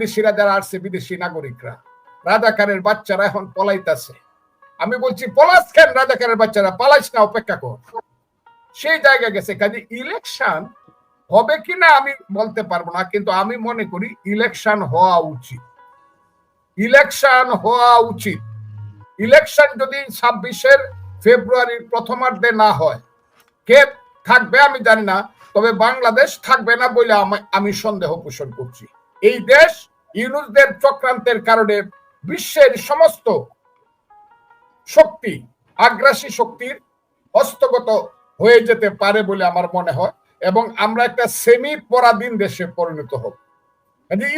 বিদেশিরা যারা আসছে, বিদেশি নাগরিকরা, রাজাকারের বাচ্চারা এখন পলাইতাছে। আমি বলছি, পলাশ কেন রাজাকারের বাচ্চারা? পালাইস না, অপেক্ষা কর। সেই জায়গায় গেছে। কাজে ইলেকশন হবে কিনা আমি বলতে পারব না, কিন্তু আমি মনে করি ইলেকশন হওয়া উচিত। ইলেকশন হওয়া উচিত। ইলেকশন যদি ছাব্বিশের ফেব্রুয়ারির প্রথমার্ধে না হয়, কে থাকবে আমি জানি না, তবে বাংলাদেশ থাকবে না বলে আমি সন্দেহ পোষণ করছি। এই দেশ ইউনুসদের চক্রান্তের কারণে বিশ্বের সমস্ত শক্তি, আগ্রাসী শক্তির হস্তগত হয়ে যেতে পারে বলে আমার মনে হয় এবং আমরা একটা সেমি পরাধীন দেশে পরিণত হব।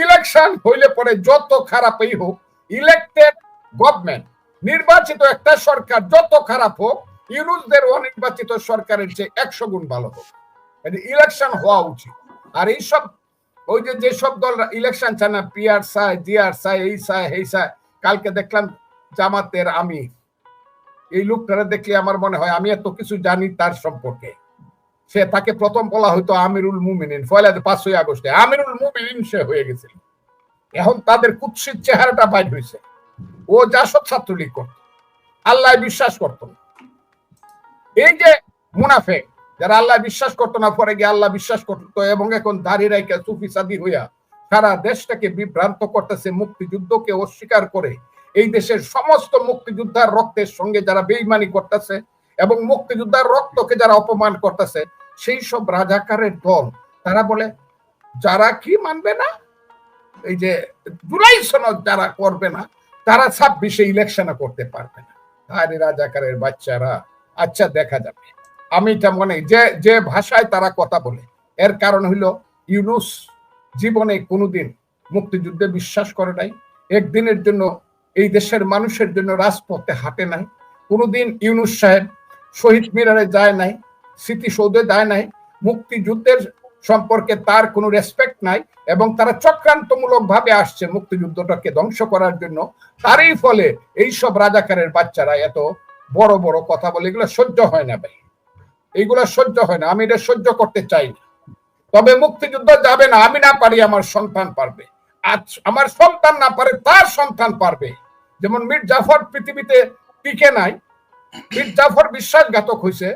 ইলেকশন হইলে পরে যত খারাপই হোক ইলেক্টেড গভর্নমেন্ট নির্বাচিত একটা সরকার যত খারাপ হোক ইউনুসদের অনির্বাচিত সরকারের চেয়ে একশো গুণ ভালো হোক। ইলেকশন হওয়া উচিত। আর এইসব ওই যে যেসব দল ইলেকশন চায় না পিআর চায় জিআর চায়, এই চায় এই চায়, কালকে দেখলাম জামাতের আমি। এই লোকটারা দেখলে আমার মনে হয় আমি এত কিছু জানি তার সম্পর্কে। সে তাকে প্রথম বলা হয়তো আমিরুল মুমিনিন ফয়লাতে পাঁচই আগস্টে। আমিরুল মুমিনিন সে হয়ে গেছে এখন তাদের কুৎসিত চেহারাটা বাইর হয়েছে ও যা সব ছাত্রলীগ করত। আল্লাহ বিশ্বাস করত এই যে মুনাফেক যারা আল্লাহ বিশ্বাস করতো না, পরে গিয়ে আল্লাহ বিশ্বাস করতো এবং এখন দাঁড়িয়ে রাইকা সুফি সাদি হইয়া সারা দেশটাকে বিভ্রান্ত করতেছে, মুক্তিযুদ্ধকে অস্বীকার করে। এই দেশের সমস্ত মুক্তিযোদ্ধার রক্তের সঙ্গে যারা বেইমানি করতেছে এবং মুক্তিযোদ্ধার রক্তকে যারা অপমান করতেছে, সেই সব রাজাকারের দল, তারা বলে, যারা কি মানবে না? এই যে জুলাই সনদ যারা করবে না, তারা ছাব্বিশে ইলেকশনে করতে পারবে না। আরে রাজাকারের বাচ্চারা আচ্ছা দেখা যাবে। আমি এটা মনে যে যে ভাষায় তারা কথা বলে, এর কারণ হইল ইউনুস জীবনে কোনোদিন মুক্তিযুদ্ধে বিশ্বাস করে নাই, একদিনের জন্য এই দেশের মানুষের জন্য রাজপথে হাঁটে নাই, কোনোদিন ইউনুস সাহেব শহীদ মিনারে যায় নাই, স্মৃতিসৌধে যায় নাই, মুক্তিযুদ্ধের সম্পর্কে তার কোনো রেসপেক্ট নাই এবং তারা চক্রান্তমূলক ভাবে আসছে মুক্তিযুদ্ধটাকে ধ্বংস করার জন্য। তারই ফলে এই সব রাজাকারের বাচ্চারা এত বড় বড় কথা বলে এগুলো সহ্য হয় না ভাই। এইগুলো সহ্য হয় না আমি এটা সহ্য করতে চাই না। তবে মুক্তিযুদ্ধ যাবে না আমি না পারি আমার সন্তান পারবে। আজ আমার সন্তান না পারে তার সন্তান পারবে। যেমন মীর জাফর পৃথিবীতে টিকে নাই মীর জাফর বিশ্বাসঘাতক হয়েছে।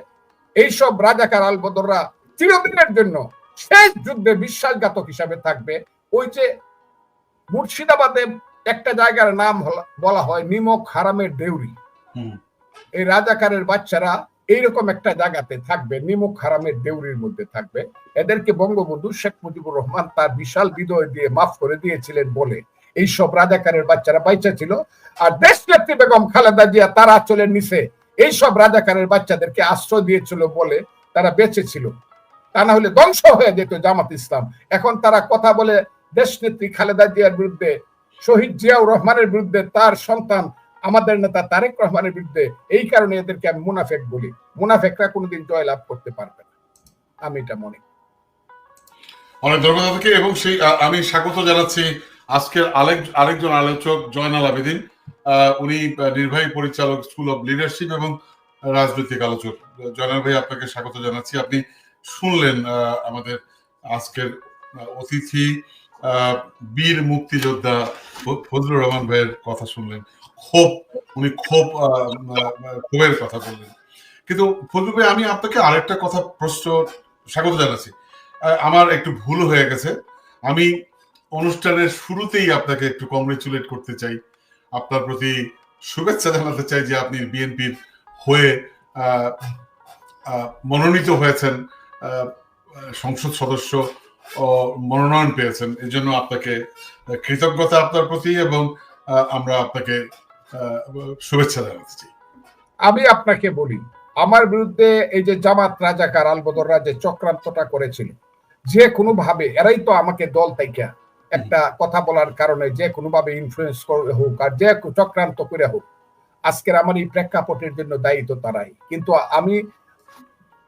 এইসব রাজাকার আলবদররা চিরদিনের জন্য শেষ যুদ্ধে বিশ্বাসঘাতক হিসাবে থাকবে। ওই যে মুর্শিদাবাদে একটা জায়গার নাম বলা হয় নিমক হারামের দেউরি। এই রাজাকারের বাচ্চারা এইরকম একটা জায়গাতে থাকবে নিমক হারামের দেউরির মধ্যে থাকবে। এদেরকে বঙ্গবন্ধু শেখ মুজিবুর রহমান তার বিশাল বিদয় দিয়ে মাফ করে দিয়েছিলেন বলে এই সব রাজাকারের বাচ্চারা বাইচা ছিল। আর দেশ নেত্রী বেগম খালেদা জিয়া তার আঁচলের নিচে এই সব রাজাকারের বাচ্চাদেরকে আশ্রয় দিয়েছিল বলে তারা বেঁচে ছিল। তা না হলে ধ্বংস হয়ে যেত জামাত ইসলাম। এখন তারা কথা বলে দেশ নেত্রী খালেদা জিয়ার বিরুদ্ধে, শহীদ জিয়াউর রহমানের বিরুদ্ধে তার সন্তান আমাদের নেতা তারেক রহমানের বিরুদ্ধে এই কারণে এদেরকে আমি মুনাফেক বলি। মুনাফেকরা কোনোদিন জয়লাভ করতে পারবে না। আমি এটা মনে অনেক ধন্যবাদ আপনাকে, এবং সেই আমি স্বাগত জানাচ্ছি আজকের আরেক আরেকজন আলোচক, জয়নাল আবেদিন। উনি নির্বাহী পরিচালক স্কুল অফ লিডারশিপ এবং রাজনৈতিক আলোচক। জয়নাল ভাই, আপনাকে স্বাগত জানাচ্ছি। আপনি শুনলেন আমাদের আজকের অতিথি বীর মুক্তিযোদ্ধা ফজলুর রহমান ভাইয়ের কথা শুনলেন। ক্ষোভ, উনি ক্ষোভ ক্ষোভের কথা বললেন। কিন্তু ফজলু ভাই, আমি আপনাকে আরেকটা কথা প্রশ্ন, স্বাগত জানাচ্ছি। আমার একটু ভুল হয়ে গেছে। আমি অনুষ্ঠানের শুরুতেই আপনাকে একটু কংগ্রেচুলেট করতে চাই। আপনার প্রতি শুভেচ্ছা জানাতে চাই যে আপনি বিএনপির হয়ে মনোনীত হয়েছেন সংসদ সদস্য মনোনয়ন পেয়েছেন। এই জন্য আপনাকে কৃতজ্ঞতা আপনার প্রতি এবং আমরা আপনাকে শুভেচ্ছা জানাতে চাই আমি আপনাকে বলি, আমার বিরুদ্ধে এই যে জামাত রাজাকার আলবদররা যে চক্রান্তটা করেছিল, যে কোনো ভাবে এরাই তো আমাকে দল তাইকা একটা কথা বলার কারণে যে কোনো ভাবে ইনফ্লুয়েন্স হোক আর যে চক্রান্ত করে হোক, আজকের আমার এই প্রেক্ষাপটের জন্য দায়ী তো তারাই। কিন্তু আমি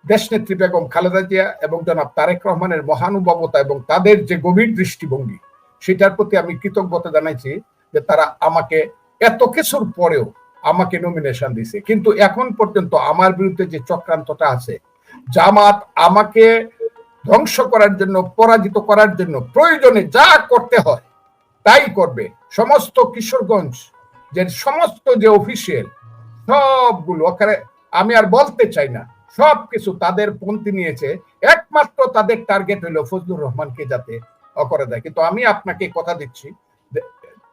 দেশনেত্রী বেগম খালেদা জিয়া এবং জনাব তারেক রহমানের মহানুভবতা এবং তাদের যে গভীর দৃষ্টিভঙ্গি, সেটার প্রতি আমি কৃতজ্ঞতা জানাইছি যে তারা আমাকে এত কিছুর পরেও আমাকে নমিনেশন দিছে। কিন্তু এখন পর্যন্ত আমার বিরুদ্ধে যে চক্রান্তটা আছে, জামাত আমাকে ধ্বংস করার জন্য, পরাজিত করার জন্য প্রয়োজনে যা করতে হয়, তাই করবে। সমস্ত কিশোরগঞ্জ, যে সমস্ত যে অফিসিয়াল সবগুলো, ওখানে আমি আর বলতে চাই না সব কিছু তাদের পন্থী নিয়েছে। একমাত্র তাদের টার্গেট হলো ফজলুর রহমানকে যাতে অকরে দেয়। কিন্তু আমি আপনাকে কথা দিচ্ছি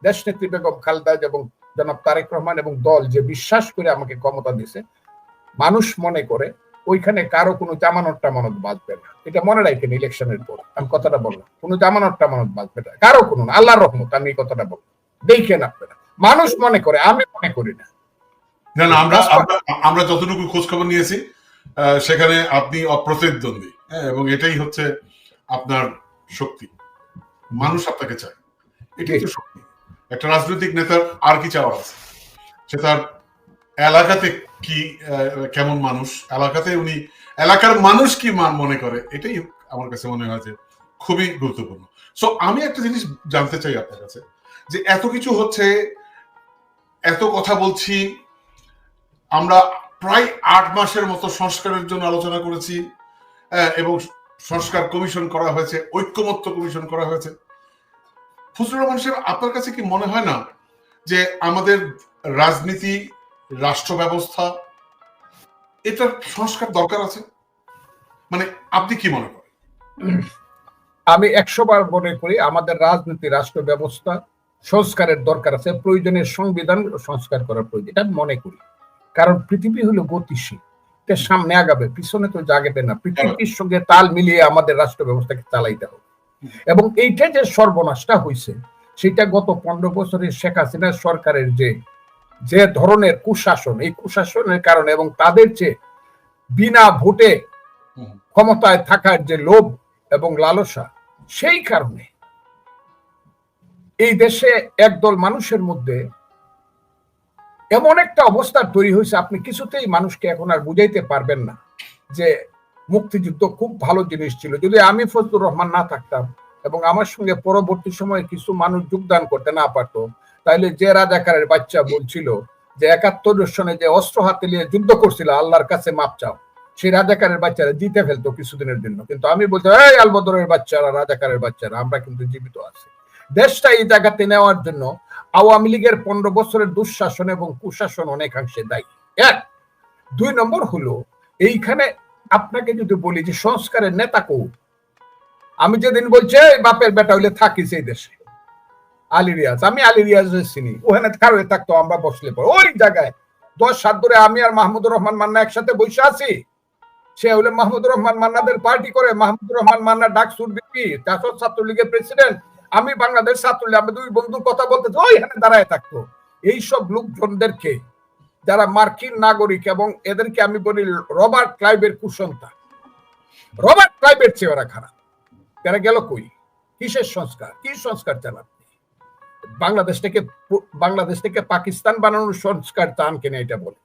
দেশনেত্রী বেগম খালেদা এবং জনাব তারেক রহমান এবং দল যে বিশ্বাস করে আমাকে ক্ষমতা দিছে মানুষ মনে করে ওইখানে কারও কোনো জামানত টামানত বাঁচবে না। এটা মনে রাখেন ইলেকশনের পর। আমি কথাটা বললাম কোনো জামানত টামানত বাঁচবে না। কারও কোনো না আল্লাহর রহমত আমি এই কথাটা বললাম। দেখেন আপনারা মানুষ মনে করে আমি মনে করি না। না না আমরা আমরা- যতটুকু খোঁজ খবর নিয়েছি সেখানে আপনি অপ্রতিদ্বন্দ্বী হ্যাঁ এবং এটাই হচ্ছে আপনার শক্তি। মানুষ আপনাকে চায় এটাই তো শক্তি। একটা রাজনৈতিক নেতার আর কি চাওয়ার আছে? সে তার এলাকাতে কি কেমন মানুষ? এলাকাতে উনি, এলাকার মানুষ কি মনে করে? এটাই আমার কাছে মনে হয় যে খুবই গুরুত্বপূর্ণ। সো আমি একটা জিনিস জানতে চাই আপনার কাছে, যে এত কিছু হচ্ছে, এত কথা বলছি, আমরা প্রায় আট মাসের মতো সংস্কারের জন্য আলোচনা করেছি এবং সংস্কার কমিশন করা হয়েছে, ঐক্যমত্য কমিশন করা হয়েছে। ফজলুর রহমান সাহেব, আপনার কাছে কি মনে হয় না যে আমাদের রাজনীতি রাষ্ট্র ব্যবস্থা এটার সংস্কার দরকার আছে? মানে আপনি কি মনে করেন? আমি একশো বার মনে করি আমাদের রাজনীতি রাষ্ট্র ব্যবস্থা সংস্কারের দরকার আছে প্রয়োজনের সংবিধান সংস্কার করার প্রয়োজন, এটা মনে করি। কারণ পৃথিবী হলো গতিশীল সামনে আগাবে, পিছনে তো জাগাবে না। পৃথিবীর সঙ্গে তাল মিলিয়ে আমাদের রাষ্ট্র ব্যবস্থাকে চালাইতে হবে। এবং এইটা যে সর্বনাশটা হয়েছে সেটা গত পনেরো বছরের শেখ হাসিনা সরকারের যে যে ধরনের কুশাসন এই কুশাসনের কারণে এবং তাদের যে বিনা ভোটে ক্ষমতায় থাকার যে লোভ এবং লালসা সেই কারণে এই দেশে একদল মানুষের মধ্যে এমন একটা অবস্থা তৈরি হয়েছে আপনি কিছুতেই মানুষকে এখন আর বুঝাইতে পারবেন না যে মুক্তিযুদ্ধ খুব ভালো জিনিস ছিল। যদি আমি ফজলুর রহমান না থাকতাম এবং আমার সঙ্গে পরবর্তী সময়ে কিছু মানুষ যোগদান করতে না পারতো, তাইলে যে রাজাকারের বাচ্চা বলছিল যে একাত্তর সনে যে অস্ত্র হাতে নিয়ে যুদ্ধ করছিল, আল্লাহর কাছে মাপ চাও। সেই রাজাকারের বাচ্চারা জিতে ফেলতো কিছুদিনের জন্য। কিন্তু আমি বলছি এই আলবদরের বাচ্চারা, রাজাকারের বাচ্চারা, আমরা কিন্তু জীবিত আছি। দেশটা এই জায়গাতে নেওয়ার জন্য আওয়ামী লীগের পনেরো বছরের দুঃশাসন এবং কুশাসন অনেকাংশে দায়ী। এক, দুই নম্বর হলো, এইখানে আপনাকে যদি বলি যে সংস্কারের নেতা কৌ, আমি যেদিন বলছি, "এই বাপের বেটা হইলে থাকি সেই দেশে। আলী রিয়াজ, আমি আলী রিয়াজ চিনি ওখানে কারও থাকতো, আমরা বসলে পরে। ওই জায়গায় দশ সাত ধরে আমি আর মাহমুদুর রহমান মান্না একসাথে বসে আছি। সে হলে মাহমুদুর রহমান মান্নাদের পার্টি করে, মাহমুদুর রহমান মান্না ডাকসুর বিপি জাসদ ছাত্রলীগের প্রেসিডেন্ট। আমি বাংলাদেশ ছাত্রলীগ, আমি দুই বন্ধুর কথা বলতে ওইখানে দাঁড়ায় থাকতো। এইসব লোকজনদেরকে যারা মার্কিন নাগরিক এবং এদেরকে আমি বলি রবার্ট ক্লাইবের কুসন্তা রবার্ট ক্লাইবের চেয়ে ওরা খারাপ। তারা গেল কই? কিসের সংস্কার? কি সংস্কার চান আপনি? বাংলাদেশ থেকে বাংলাদেশ থেকে পাকিস্তান বানানোর সংস্কার চান কিনা এটা বলে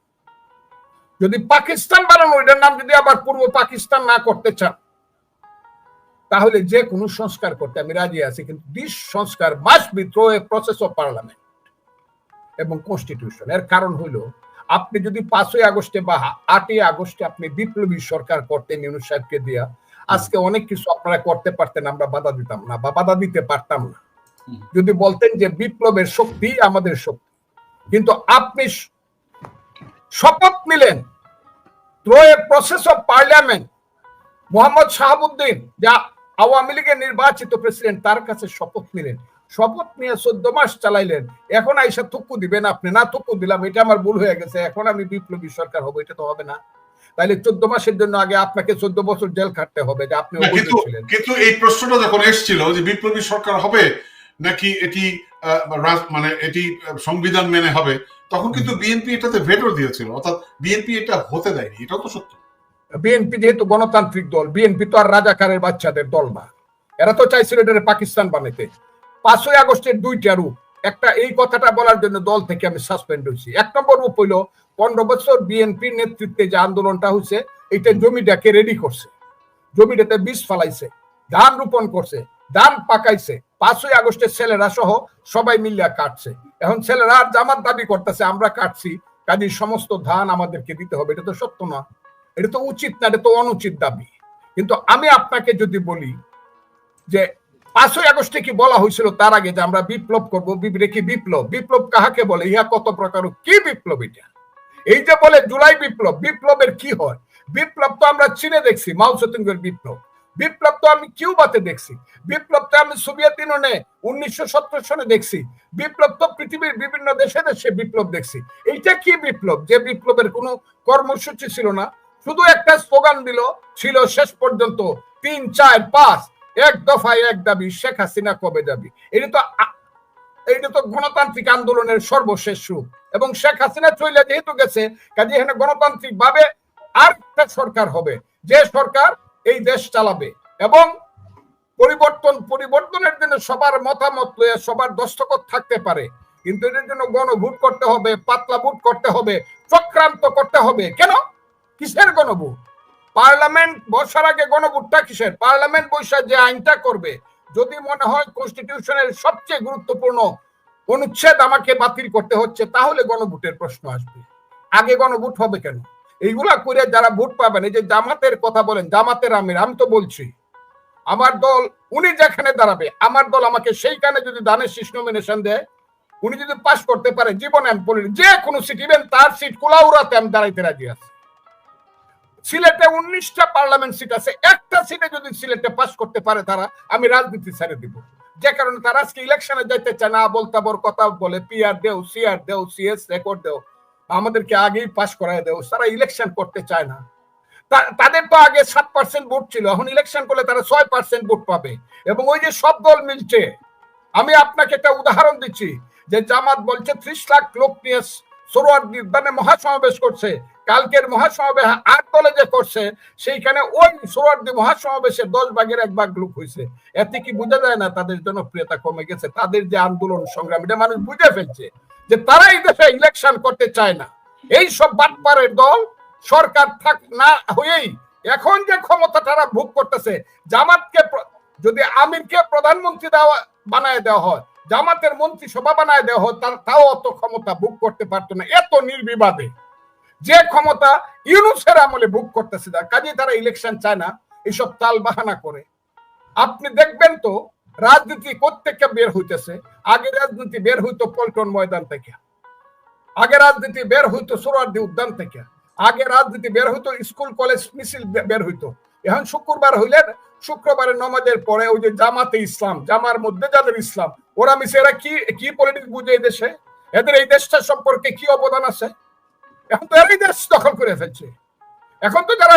যদি পাকিস্তান বানানো, এটার নাম যদি আবার পূর্ব পাকিস্তান না করতে চান, তাহলে যে কোনো সংস্কার করতে আমি রাজি আছি, কিন্তু দিস সংস্কার must be a process of parliament এবং কনস্টিটিউশন এর কারণ হইল আপনি যদি পাঁচই আগস্টে বা আটই আগস্টে আপনি বিপ্লবী সরকার করতেন ইউনুস সাহেবকে দিয়া আজকে অনেক কিছু আপনারা করতে পারতেন আমরা বাধা দিতাম না বা বাধা দিতে পারতাম না। যদি বলতেন যে বিপ্লবের শক্তি আমাদের শক্তি কিন্তু আপনি শপথ নিলেন through a process of parliament Mohammad Shahabuddin যা আওয়ামী লীগের নির্বাচিত প্রেসিডেন্ট তার কাছে শপথ নিলেন। শপথ নিয়ে চোদ্দ মাস চালাইলেন। এখন আইসা থুক্কু দিবেন আপনি। না থুক্কু দিলাম এটা আমার ভুল হয়ে গেছে। এখন আমি বিপ্লবী সরকার হব এটা তো হবে না। তাইলে চোদ্দ মাসের জন্য আগে আপনাকে চোদ্দ বছর জেল খাটতে হবে যে আপনি কিন্তু এই প্রশ্নটা যখন এসেছিল যে বিপ্লবী সরকার হবে নাকি এটি মানে এটি সংবিধান মেনে হবে তখন কিন্তু বিএনপি এটাতে ভেটো দিয়েছিল। অর্থাৎ বিএনপি এটা হতে দেয়নি এটাও তো সত্য। বিএনপি যেহেতু গণতান্ত্রিক দল বিএনপি তো আর রাজাকারের বাচ্চাদের দল না। এরা তো চাইছিল এটা পাকিস্তান বানাইতে। পাঁচই আগস্টের দুইটা রূপ। একটা, এই কথাটা বলার জন্য দল থেকে আমি সাসপেন্ড হয়েছি। এক নম্বর রূপ হইল, পনেরো বছর বিএনপির নেতৃত্বে যে আন্দোলনটা হয়েছে এটা জমিটাকে রেডি করছে। জমিটাতে বীজ ফালাইছে, ধান রোপণ করছে, ধান পাকাইছে। পাঁচই আগস্টের ছেলেরা সহ সবাই মিলিয়া কাটছে। এখন ছেলেরা আর জামার দাবি করতেছে, আমরা কাটছি কাজে সমস্ত ধান আমাদেরকে দিতে হবে। এটা তো সত্য না। এটা তো উচিত না, এটা তো অনুচিত দাবি। কিন্তু আমি আপনাকে যদি বলি যে পাঁচই আগস্টে কি বলা হয়েছিল? তার আগে যে আমরা বিপ্লব করব কি বিপ্লব? বিপ্লব কাহাকে বলে? ইহা কত প্রকার, কি বিপ্লব এটা? এই যে বলে জুলাই বিপ্লব, বিপ্লবের কি হয়? বিপ্লব তো আমরা চীনে দেখছি, মাও সেতুঙ্গের বিপ্লব। বিপ্লব তো আমি কিউবাতে দেখছি। বিপ্লব তো আমি সোভিয়েত ইউনিয়নে উনিশশো সত্তর সনে দেখছি। বিপ্লব তো পৃথিবীর বিভিন্ন দেশে দেশে বিপ্লব দেখছি। এইটা কি বিপ্লব? যে বিপ্লবের কোনো কর্মসূচি ছিল না। শুধু একটা স্লোগান দিল, ছিল শেষ পর্যন্ত তিন, চার, পাঁচ। এক দফায় এক দাবি, শেখ হাসিনা কবে যাবি এটা তো এটা তো গণতান্ত্রিক আন্দোলনের সর্বশেষ রূপ। এবং শেখ হাসিনা চলে যেহেতু গেছে, কাজে এখানে গণতান্ত্রিক ভাবে আর একটা সরকার হবে, যে সরকার এই দেশ চালাবে। এবং পরিবর্তন, পরিবর্তনের জন্য সবার মতামত লয়ে সবার দস্তখত থাকতে পারে। কিন্তু এটার জন্য গণভোট করতে হবে, পাতলা ভোট করতে হবে, চক্রান্ত করতে হবে। কেন? কিসের গণভোট? পার্লামেন্ট বসার আগে গণভোটটা কিসের? পার্লামেন্ট বৈশা যে আইনটা করবে, যদি মনে হয় কনস্টিটিউশনের সবচেয়ে গুরুত্বপূর্ণ অনুচ্ছেদ আমাকে বাতিল করতে হচ্ছে, তাহলে গণভোটের প্রশ্ন আসবে। আগে গণভোট হবে কেন? এইগুলা করে যারা ভোট পাবেন, এই যে জামাতের কথা বলেন, জামাতের আমির, আমি তো বলছি, আমার দল, উনি যেখানে দাঁড়াবে, আমার দল আমাকে সেইখানে যদি দানের শীষ নমিনেশন দেয়, উনি যদি পাশ করতে পারে, জীবনে আমি যে কোনো সিট ইভেন তার সিট কুলাউরাতে আমি দাঁড়াইতে রাজি আছি। সিলেটে উনিশটা পার্লামেন্ট সিট আছে, একটা সিটে যদি সিলেটে পাস করতে পারে তারা, আমি রাজনীতি ছেড়ে দিব। যে কারণে তারা আজকে ইলেকশনে যাইতে চায় না, বলতাবর, কথা বলে পিআর দেও সিআর দেও সিএস রেকর্ড দেও, আমাদেরকে আগেই পাস করায় দেও, তারা ইলেকশন করতে চায় না। তাদের তো আগে সাত পার্সেন্ট ভোট ছিল, এখন ইলেকশন করলে তারা ছয় পার্সেন্ট ভোট পাবে। এবং ওই যে সব দল মিলছে, আমি আপনাকে একটা উদাহরণ দিচ্ছি, যে জামাত বলছে ত্রিশ লাখ লোক নিয়ে সরোয়ার উদ্যানে মহাসমাবেশ করছে, কালকের মহাসমাবেশ আট যে করছে, সেইখানে ওই সোহরার্দি মহাসমাবেশে দশ ভাগের এক ভাগ লোক হয়েছে। এতে কি বোঝা যায় না তাদের জনপ্রিয়তা কমে গেছে? তাদের যে আন্দোলন সংগ্রাম, এটা মানুষ বুঝে ফেলছে যে তারা এই দেশে ইলেকশন করতে চায় না। এই সব বাটপারের দল সরকার থাক না হয়েই এখন যে ক্ষমতা তারা ভোগ করতেছে, জামাতকে যদি আমিরকে প্রধানমন্ত্রী দেওয়া বানায় দেওয়া হয় জামাতের মন্ত্রী সভা বানায় দেওয়া হয় তার তাও অত ক্ষমতা ভোগ করতে পারতো না। এত নির্বিবাদে। যে ক্ষমতা ইউনুসের আমলে ভোগ করতেছে না কাজে তারা ইলেকশন চায় না এইসব তাল বাহানা করে। আপনি দেখবেন তো, রাজনীতি কোত্থেকে বের হইতেছে। আগে রাজনীতি বের হইতো পল্টন ময়দান থেকে। আগে রাজনীতি বের হইতো সোরারদি উদ্যান থেকে। আগে রাজনীতি বের হইতো স্কুল, কলেজ, মিছিল বের হইতো। এখন শুক্রবার হইলে শুক্রবারের নমাজের পরে ওই যে জামাতে ইসলাম, জামার মধ্যে যাদের ইসলাম, ওরা মিশে এরা কি কি পলিটিক্স বুঝে এই দেশে? এদের এই দেশটা সম্পর্কে কি অবদান আছে? এখন তো এরাই দেশ দখল করে ফেলছে। এখন তো যারা